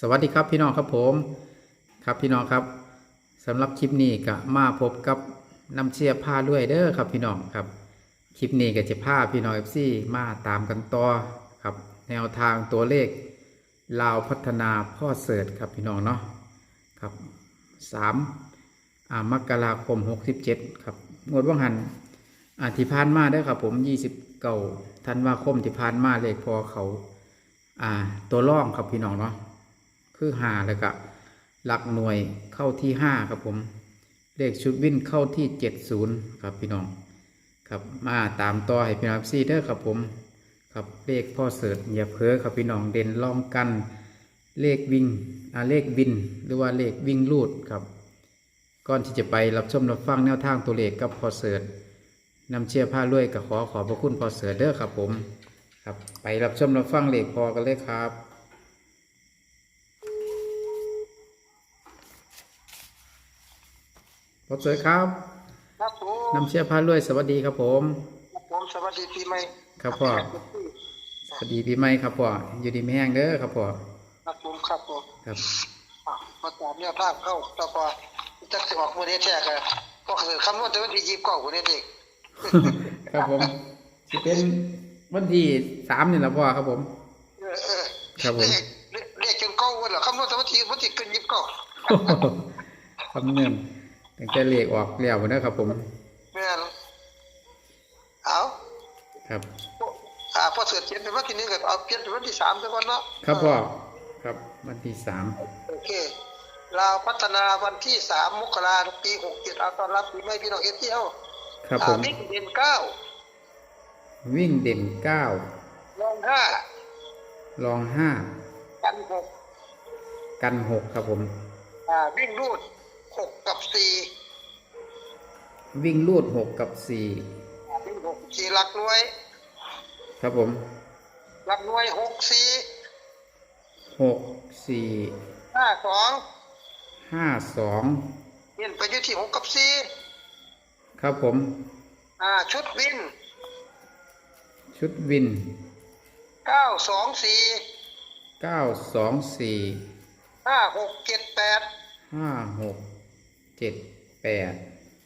สวัสดีครับพี่น้องครับผมครับพี่น้องครับสำหรับคลิปนี้ก็มาพบกับน้ำเชียร์ผ้าด้วยเด้อครับพี่น้องครับคลิปนี้ก็จะพาพี่น้องเอฟซีมาตามกันต่อครับ แนวทางตัวเลขลาวพัฒนาพ่อเสิร์ชครับพี่น้องเนาะครับสามอามกราคมหกสิบเจ็ดครับงวดว่างหันอาที่ผ่านมาได้ครับผมยี่สิบเก้าธันวาคมที่ผ่านมาเลขพอเขาอ่าตัวร่องครับพี่น้องเนาะ คือหาแล้วก็หลักหน่วยเข้าที่ห้าครับผม เลขชุดวิ่นเข้าที่เจ็ดศูนย์ครับพี่น้อง ครับมาตามต่อให้พี่น้องซีเด้อครับผม ครับเลขพ่อเสิร์ชอย่าเพ้อครับพี่น้องเด่นลองกัน เลขวิ่งเลขบิน หรือว่าเลขวิ่งลูดครับ ก่อนที่จะไปรับชมรับฟังแนวทางตัวเลขกับพ่อเสิร์ชนำเชียร์ผ้าลุยกับขอขอบพระคุณพ่อเสิร์เด้อครับผม ครับไปรับชมรับฟังเลขพอกันเลยครับ พ่อเสิร์ชครับ ครับผมนำเชียร์ผ้าลุยสวัสดีครับผม ครับผมสวัสดีปีใหม่ครับพ่อ สวัสดีปีใหม่ครับพ่อ อยู่ดีไม่แห้งเด้อครับพ่อ ครับผมครับผมครับอะมาตามเนี่ยภาพเข้าต่อไปจะสิออกมือเดียแท้กันก็คือคำนวณแต่วันที่ยี่สิบเก้าคนนี้เองครับผมจะเป็นวันที่สามนี่แหละพ่อครับผมเออเออครับผมเลขเลขเลขจนเก้าวันเหรอคำนวณแต่วันที่วันที่เกินยี่สิบเก้าคำเนิน ตั้งแต่เลขออกแล้วนะครับผมแม่นเอาครับอ่าพอเสือเขียนเป็นวันที่หนึ่งก็เอาเปลี่ยนเป็นวันที่สามไปก่อนเนาะครับพ่อครับวันที่สามโอเคลาวพัฒนาวันที่สามมกราคมปีหกเจ็ดเอาตอนรับปีใหม่พี่น้องเอฟซีเฮาครับผอ่ามมิกเด่นเก้าวิ่งเด่นเก้าลองห้าลองห้ากันหกกันหกครับผม อ่าวิ่งรูด หกกับสี่วิ่งลูดหกกับสี่อ่าวิ่งหกสี่หลักหน่วย ครับผม หลักหน่วยหกสี่หกสี่ห้าสองห้าสองเน้นไปอยู่ที่หกกับสี่ครับผม อ่า ชุดวิน ชุดวินเก้าสองสี่เก้าสองสี่ห้าหกเจ็ดแปดห้าหก เจ็ดแปด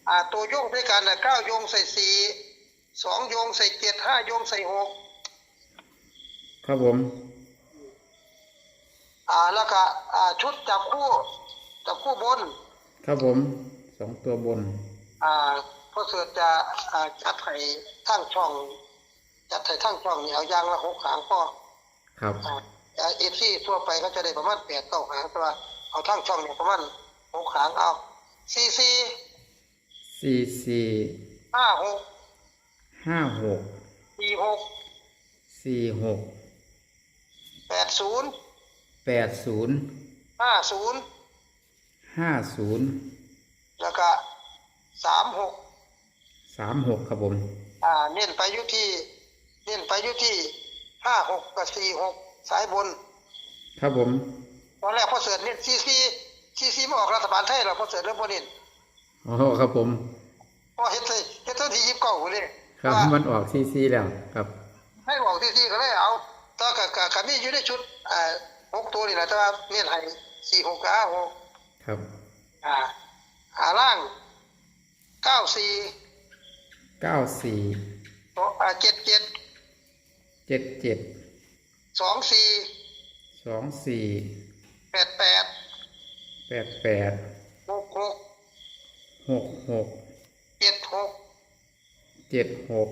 อ่าตัวโยงด้วยกันนะเก้าโยงใส่สี่สองโยงใส่เจ็ดห้าโยงใส่หกครับผมอ่าแล้วก็อ่าชุดจับคู่จับคู่บน ครับผมสองตัวบน อ่าพอเสือจะอ่าจัดให้ทั้งช่อง จัดให้ทั้งช่องนี่เอาอยางละหกหางพอครับเอฟซีทั่วไปก็จะได้ประมาณแปดเก้าหางแต่ว่าเอาทั้งช่องเนี่ยประมาณหกหางเอา ซีซีสี่สี่ห้าหกห้าหกสี่หกสี่หกแปดศูนย์แปดศูนย์ห้าศูนย์ห้าศูนย์แล้วก็สามหกสามหกครับผม อ่า เน้นไปอยู่ที่เน้นไปอยู่ที่ห้าหกกับสี่หกสายบน ครับผม ตอนแรกพอเสือเน้นซีซี ซีซีมาออกรัฐบาลไทยเราพอเสือเริ่มบนเน้นอ๋อครับผมเพราะเห็นเลยเห็นเท่าที่ยิบเก่าเลยครับว่ามันออกซีซีแล้วครับ ให้ออกซีซีก็เลยเอาแตอนกับกับกับนี่อยู่ในชุดอ่าหกตัวนี่แหละแต่ว่าเน้นให้สี่หกกับห้าหกครับ อ่าหาล่างเก้าสี่เก้าสี่อ่าเจ็ดเจ็ดเจ็ดเจ็ดสองสี่สองสี่แปดแปด แปดแปดหกหกหกหกเจ็ดหกเจ็ดหก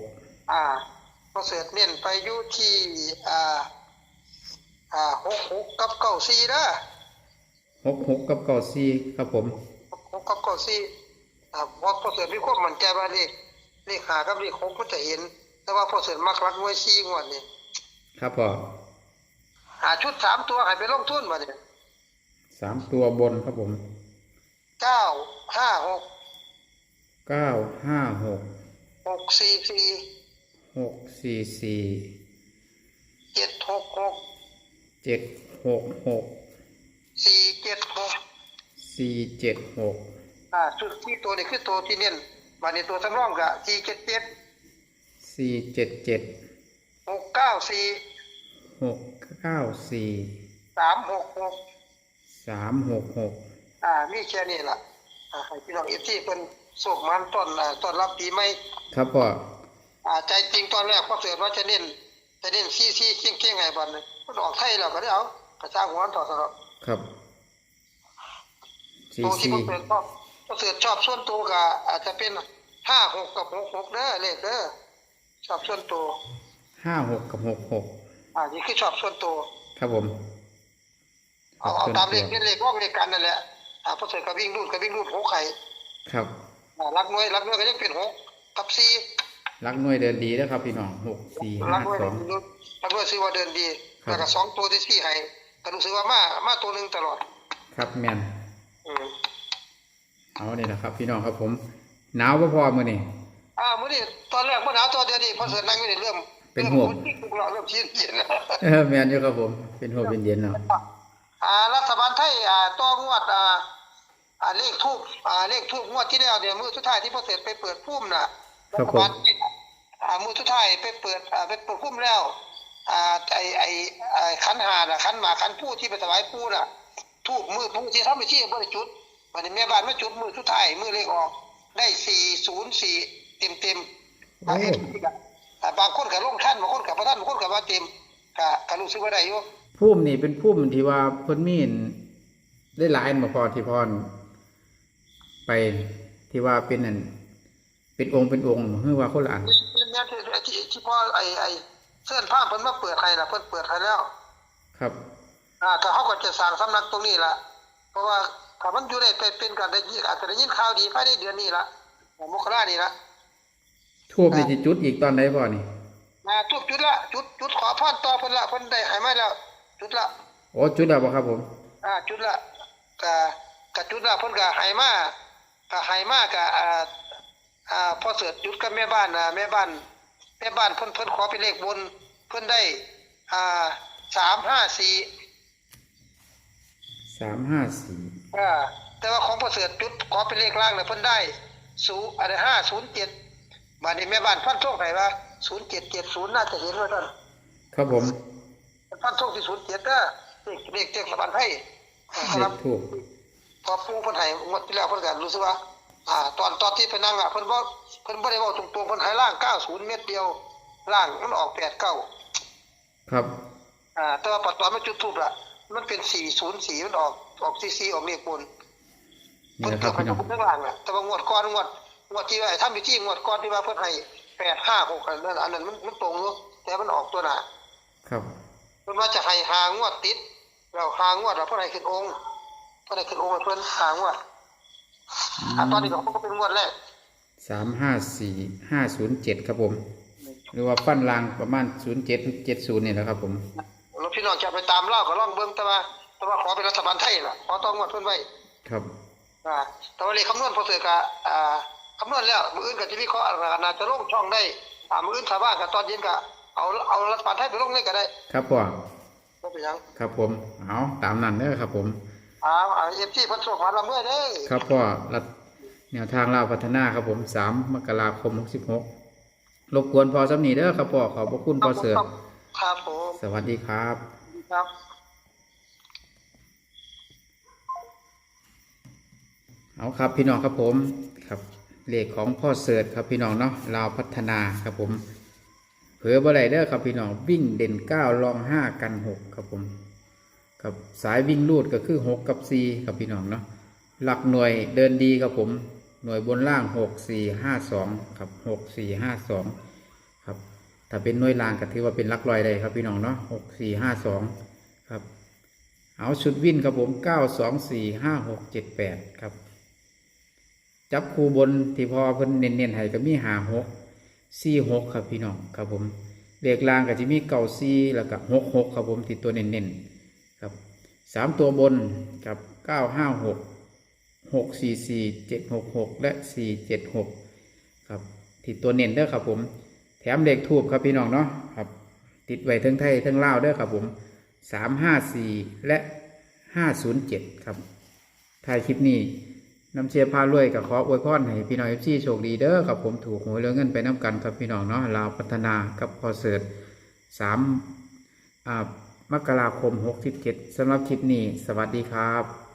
อ่าพอเสร็จเน้นไปอยู่ที่อ่าอ่าหกหกกับเก้าสี่นะหกหกกับเก้าสี่ครับผมหกหกกับเก้าสี่อ่าพอพอเสร็จมีความมั่นใจว่าเลขเลขหากับเลขหกก็จะเห็น แต่ว่าพอเสร็จมักรักไว้สี่งวดนี่ครับพ่อหาชุดสามตัวให้ไปลงทุนมาเนี่ย สามตัวบนครับผมเก้าห้าหกเก้าห้าหกหกสี่สี่หกสี่สี่เจ็ดหกหกเจ็ดหกหกสี่เจ็ดหกสี่เจ็ดหกอ่าชุดที่ตัวนี้คือตัวที่เน้นวันนี้ตัวสำรองกะสี่เจ็ดเจ็ดสี่เจ็ดเจ็ดหกเก้าสี่หกเก้าสี่สามหกหก สามหกหกอ่า มีแค่นี้ล่ะอ่าให้พี่น้องเอฟซีเพิ่นโศกมันต้นอ่าต้อนรับปีใหม่ครับพ่ออ่าใจจริงตอนแรกพอเสือว่าจะเน้นจะเน้นซี่ซี่เคียงเคียงไงบัดนี้มันออกไทยแล้วก็ได้เอากระจ้างหัวต่อสำหรับครับสี่ตัวที่สี่พอเสือชอบพอเสือชอบส่วนตัวก็อาจจะเป็นห้าหกกับหกหกเด้อเลขเด้อชอบส่วนตัวห้าหกกับหกหกอ่านี่คือชอบส่วนตัวครับผม เอาเอาตามเลขเป็นเลขว่องเลขกันนั่นแหละอ่าพอเสือก็วิ่งรูดก็วิ่งรูดหกไข่ครับอ่ารักน้อยรักน้อยก็ยังเป็นหกกับสี่รักหน่วยเดินดีนะครับพี่น้องหกสี่รัห้ากน้อยสองรักน้อยซื้อว่าเดินดีครับแล้วก็สองตัวที่สี่ให้ก็รู้สึกว่ามามาตัวหนึ่งตลอด ครับแมนอืมเอาเนี่ยนะครับ พี่น้องครับผมหนาวบ่พอมือนี่อ่ามื้อนี้ตอนแรกบ่หนาวตอนเดียวนี่พอเสิร์ชนั่งอยู่นี่เริ่มเป็นห่วงเริ่มที่เราเริ่มชี้เย็นเออแมนอยู่ครับผม เป็นหัวเป็นเย็นเนาะอ่า รัฐบาลไทยอ่าต่องวดอ่าอ่าเลขทูปอ่าเลขทูปงวดที่แล้วเนี่ยมื้อสุดท้ายที่พอเสิร์ชไปเปิดพุ่มน่ะครับผมฐาลอ่ามื้อสุดท้ายไปเปิดอ่าไปเปิดพุ่มแล้วอ่าไอ้ไอ้ไอ้ขันหาน่ะขันหมากขันผู้ที่ไปถวายปู่น่ะทูปมือผู้ที่ทำพิธีบ่ได้จุดวันนี้แม่บ้านมาจุดมือสุดท้ายมือเลขออกได้404เต็มๆโอ้อ่าบางคนก็ลงท่านบางคนก็บ่ท่านบางคนก็ว่าเต็มก็ก็รู้สึกว่าได้อยู่ พุ่มนี่เป็นพุ่มที่ว่าเพิ่นมีนได้หลายอันมาพอที่พรไปที่ว่าเป็นอันเป็นองค์เป็นองค์คือว่าคนละอันเป็นแม่ที่ที่ที่พ่อไอ้ไอ้เสื้อผ้าเพิ่นมาเปิดให้ล่ะเพิ่นเปิดให้แล้ว ครับ อ่าก็เขาก็จะสร้างสำนักตรงนี้ล่ะ เพราะว่าถ้ามันอยู่ได้ไปเป็นกันได้ยินอาจจะได้ยินข่าวดีภายในเดือนนี้ล่ะมกรานี่ล่ะทูบนี่จะจุดอีกตอนไหนพ่อนี่มาทุกจุดละจุดจุดขอพรต่อเพิ่นละเพิ่นได้ให้มาแล้ว จุดละโอ้จุดแล้วบ่ครับผม อ่าจุดละก็ก็จุดละเพิ่นก็ให้มาก็ให้มาก็อ่าอ่าพอเสิร์ชจุดกับแม่บ้านอ่าแม่บ้าน แม่บ้านเพิ่นเพิ่นขอเป็นเลขบน เพิ่นได้อ่าสามห้าสี่สามห้าสี่อ่าแต่ว่าของพอเสิร์ชจุดขอเป็นเลขล่างเลยเพิ่นได้ศูนย์อะไรห้าศูนย์เจ็ดบัดนี้แม่บ้านฟันธงให้ว่าศูนย์เจ็ดเจ็ดศูนย์น่าจะเห็นว่าท่านครับผม ฟันธงที่ศูนย์เจ็ดเด้อเลขเลขเจ็ดสบันให้อ่าคเลรับขทูบพอปูเพิ่นให้งวดที่แล้วเพิ่นก็รู้สึกว่า อ่า ตอนตอนที่ไปนั่งอะเพิ่นบ่เพิ่นบ่ได้เว้าตรงๆเพิ่นให้ล่าง90เม็ดเดียวล่างมันออก89ครับ อ่า แต่ว่าปัจจุบันมันจุดทูบละมันเป็น404มันออกออก44ออกเลขบนนี่เพิ่นนะคเกี่รัยบวกับพี่น้องทุกเรื่องล่างอะแต่ว่างวดก่อนงวดงวดที่ว่าทำพิธีงวดก่อนที่ว่าเพิ่นให้856อันนั้นอันนั้นมันมันตรงอยู่แต่มันออกตัวหน้าครับเพิ่นว่าจะให้หางวดติดแล้วหางวดแล้วเพิ่นให้ขึ้นองค์เพิ่นให้ขึ้นองค์ให้เพิ่นหางวดอ่าตอนนี้ก็ก็เป็นงวดแรกสามห้าสี่ห้าศูนย์เจ็ดครับผม หรือว่าฟันรางประมาณศูนย์เจ็ดเจ็ดศูนย์นี่แหละครับผมแล้วพี่น้องจะไปตามเล่าก็ลองเบิ่งแต่ว่าแต่ว่าขอเป็นรัฐบาลไทยล่ะขอต้องงวดเพิ่นไว้ครับอ่าแต่ว่าเลขคำนวณพอเสือกะอ่าคำนวณแล้วมื้ออื่นก็จะวิเคราะห์อะไรกันน่าจะลงช่องได้อ่ามื้ออื่นถ้าว่างก็ตอนเย็นก็ เอาเอารัฐบาลไทยไปลงเลยก็ได้ ครับพ่อบ่เป็นหยังครับผมเอาตามนั้นเด้อครับผม อ่าอ่า FT เพิ่นส่งมาละเมื่อเด้อครับพ่อรัฐแนวทางเราวพัฒนาครับผมสามมกราคมหกสิบหกรบกวนพอสำนีเด้อครับพ่อขอบพระคุณพ่อเสือครับผมสวัสดีครับ ครับ เอาครับพี่น้องครับผมครับเลขของพ่อเสิร์ชครับพี่น้องเนาะลาวพัฒนาครับผม เผือบ่ไรเด้อครับพี่น้องวิ่งเด่นเก้าลองห้ากันหกครับผมครับสายวิ่งลูดก็คือหกกับสี่ครับพี่น้องเนาะหลักหน่วยเดินดีครับผม หน่วยบนล่างหกสี่ห้าสองครับหกสี่ห้าสองครับถ้าเป็นหน่วยล่างก็ถือว่าเป็นลักลอยได้ครับพี่น้องเนาะหกสี่ห้าสองครับเอาชุดวิ่นครับผมเก้าสองสี่ห้าหกเจ็ดแปดครับ จับคูบนที่พอเพิ่นเน้นๆให้ก็มีหาหก สี่หกครับพี่น้องครับผมเลขล่างก็จะมีเก่าสี่แล้วก็หกหกครับผมที่ตัวเน้นๆครับสามตัวบนกับเก้าห้าหกหกสี่สี่เจ็ดหกหกและสี่เจ็ดหกครับที่ตัวเน้นเด้อครับผม แถมเลขทูบครับพี่น้องเนาะครับ ติดไว้ทั้งไทยทั้งลาวเด้อครับผมสามห้าสี่และห้าศูนย์เจ็ดครับถ่ายคลิปนี้ น้ำเชียร์พารวยกับขออวยพรให้พี่น้องเอฟซีโชคดีเด้อครับผมถูกหวยเลื่อเงินไปน้ำกันครับพี่น้องเนาะลาวพัฒนากับพอเสิร์ตสามมกราคมหกสิบเจ็ดสำหรับคลิปนี้ สวัสดีครับ